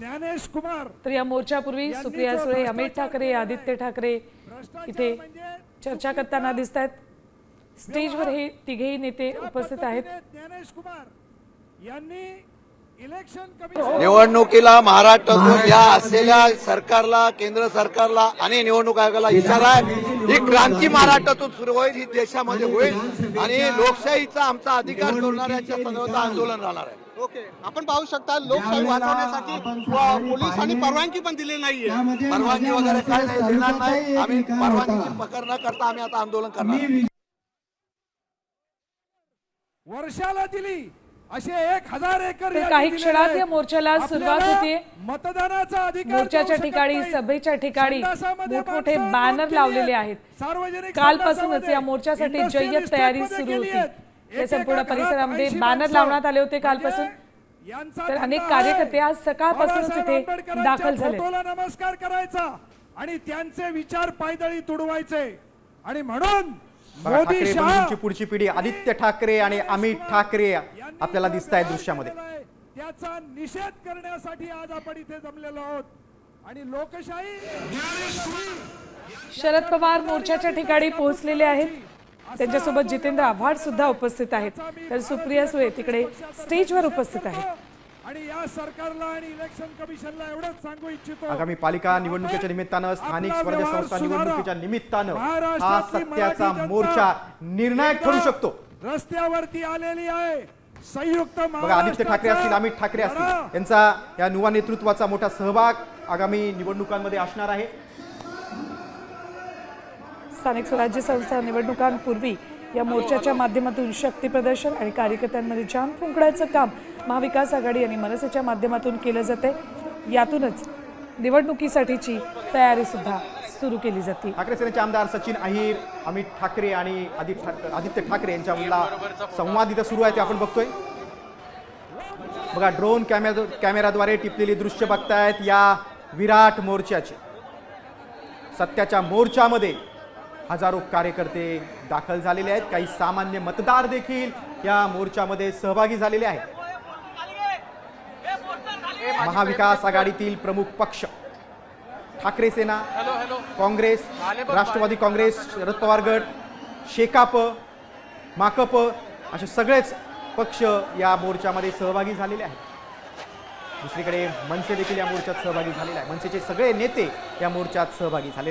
ज्ञानेश कुमार तर या मोर्चापूर्वी सुप्रिया सुळे अमित ठाकरे आदित्य ठाकरे इथे म्हणजे चर्चा करताना दिसत आहेत स्टेजवर हे तिघेही नेते उपस्थित आहेत. ज्ञानेश कुमार यांनी निवडणुकीला महाराष्ट्रातून या असलेल्या सरकारला केंद्र सरकारला आणि निवडणूक आयोगाला इशारा आहे. ही क्रांती महाराष्ट्रातून सुरू होईल ही देशामध्ये होईल आणि लोकशाहीचा आमचा अधिकार करणाऱ्यांच्या संदर्भात आंदोलन राहणार आहे. ओके. आपण पाहू शकता लोकशाही वाचवण्यासाठी पोलिसांनी परवानगी पण दिली नाहीये. परवानगी वगैरे काय नाही देणार नाही. आम्ही परवानगीची पकड न करता आम्ही आता आंदोलन करणार. वर्षाला दिली. असे एक हजार एकर काही क्षणात. या मोर्चाला सुरुवात होतीये. मतदानाचा अधिकार मोर्चाच्या ठिकाणी. सभेच्या ठिकाणी मोठमोठे बॅनर लावलेले आहेत. कालपासूनच या मोर्चासाठी जय्यत तयारी सुरू होती. या संपूर्ण परिसरामध्ये 80 बॅनर. लावण्यात आले होते कालपासून म्हणजे यांचा तर अनेक. कार्यकर्ते आज सकाळपासूनच इथे दाखल झाले. नमस्कार करायचा आणि त्यांचे विचार पायदळी तुडवायचे आणि म्हणून बघा, मोदी ठाकरे शहा! बंधूंची पुढची पिढी आदित्य ठाकरे आणि अमित ठाकरे आपल्याला दिसत आहेत व्यवहार दृश्यामध्ये. आहे, त्याचा निषेध करण्यासाठी आज आपण इथे जमलेलो आहोत. आणि लोकशाही शरद पवार मोर्चाच्या ठिकाणी पोहोचलेले आहेत. त्यांच्यासोबत जितेंद्र आव्हाड सुद्धा उपस्थित आहेत. तर सुप्रिया सुळे तिकडे स्टेजवर उपस्थित आहेत. आणि या सरकारला आणि इलेक्शन कमिशनला एवढंच सांगू इच्छितो. आगामी पालिका निवडणुकीच्या निमित्तानं स्थानिक स्वराज्य संस्था. निवडणुकीच्या निमित्तानं हा सत्याचा मोर्चा निर्णायक ठरू शकतो. रस्त्यावरती आलेली आहे. संयुक्त बघा आदित्य ठाकरे असतील अमित ठाकरे असतील यांचा या युवा नेतृत्वाचा मोठा सहभाग आगामी निवडणुकांमध्ये असणार आहे. स्थानिक स्वराज्य संस्था निवडणुकांपूर्वी या मोर्चाच्या माध्यमातून शक्ती प्रदर्शन आणि कार्यकर्त्यांमध्ये जाम फुंकण्याचं काम महाविकास आघाडी आणि मनसेच्या माध्यमातून केलं जाते. यातूनच निवडणुकीसाठीची तयारी सुद्धा सुरू केली जाते. ठाकरे सेनेचे आमदार सचिन अहिर अमित ठाकरे आणि आदित्य ठाक- आदित्य ठाकरे यांच्यामधला संवाद इथं सुरू आहे ते आपण बघतोय. बघा ड्रोन कॅमेरा कॅमेराद्वारे टिपलेली दृश्य बघतायत या विराट मोर्चाचे. सत्याच्या मोर्चामध्ये हजारो कार्यकर्ते दाखल झालेले आहेत. काही सामान्य मतदार देखील या मोर्चामध्ये सहभागी झालेले आहेत. महाविकास आघाडीतील प्रमुख पक्ष ठाकरे सेना काँग्रेस राष्ट्रवादी काँग्रेस शरद पवार गट शेकाप माकप असे सगळेच पक्ष या मोर्चामध्ये सहभागी झालेले आहेत. दुसरीकडे मनसे देखील या मोर्चात सहभागी झालेले आहे मनसेचे सगळे नेते या मोर्चात सहभागी झाले